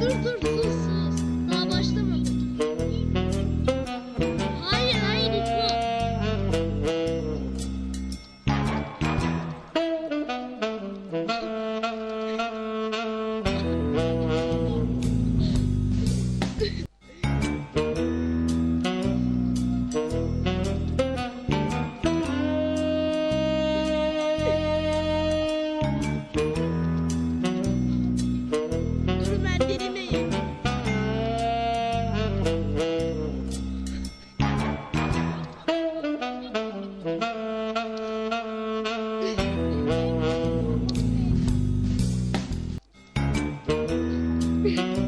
dur dur dur. Bye.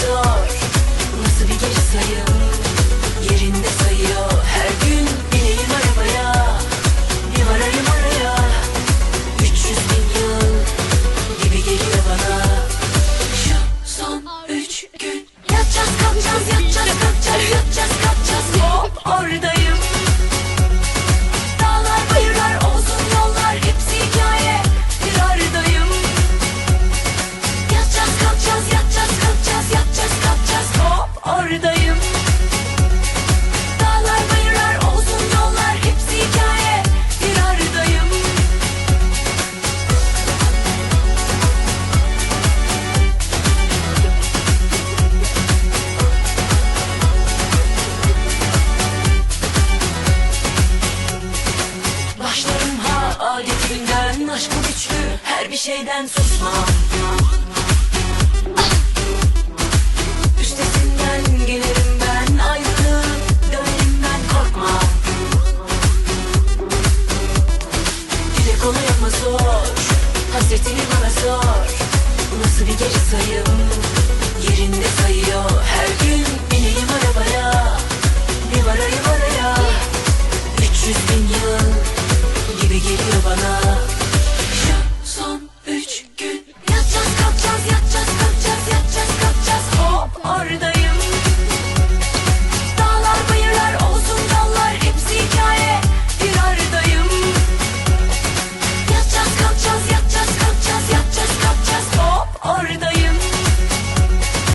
zor. Nasıl bir geri sayım aşk bu güçlü Her bir şeyden susmam Üstesinden gelirim ben Ayrılıp dönerim ben korkmam Dile kolay ama zor? Hasretini bana sor. Nasıl bir geri sayım? Yerinde sayıyor. Her gün bineyim arabaya. Bir varayım